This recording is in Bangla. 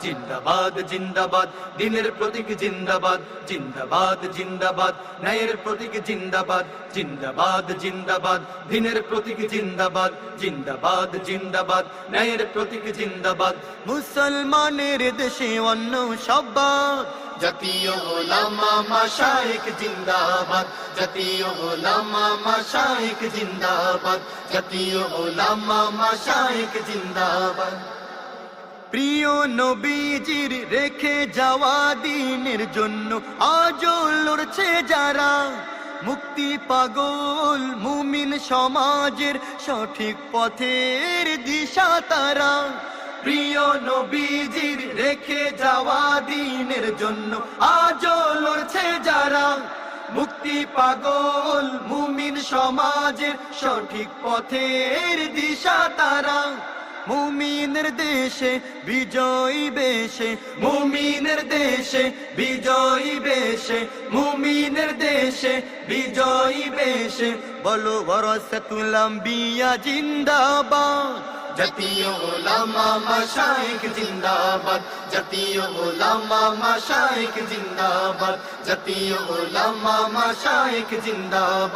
জিন্দাবাদ জিন্দাবাদ, দিনের প্রতীক জিন্দাবাদ জিন্দাবাদ জিন্দাবাদ, ন্যায়ের প্রতীক জিন্দাবাদ জিন্দাবাদ জিন্দাবাদ, দিনের প্রতীক জিন্দাবাদ জিন্দাবাদ জিন্দাবাদ, ন্যায়ের প্রতীক জিন্দাবাদ। মুসলমানের দেশে অন্য সব্বাদ জাতীয় ওলামা মাশায়েখ জিন্দাবাদ। জাতীয় ওলামা মাশায়েখ জিন্দাবাদ। জাতীয় ওলামা মাশায়েখ জিন্দাবাদ। প্রিয় নবীজির রেখে যাওয়া দিনের জন্য আজও লড়ছে যারা মুক্তি পাগল মুমিন সমাজের সঠিক পথের দিশা তারা। প্রিয় নবীজির রেখে যাওয়া দিনের জন্য আজও লড়ছে যারা মুক্তি পাগল মুমিন সমাজের সঠিক পথের দিশা তারা। মুমিনের দেশে, বিজয়ী বেশে। মুমিনের দেশে, বিজয়ী বেশে। মুমিনের দেশে, বিজয়ী বেশে। বলো বরসতুলাম বিয়া জিন্দাবাদ। জাতীয় ওলামা জিন্দাবাদ। জাতীয় জিন্দাবাদ। জাতীয় জিন্দাবাদ।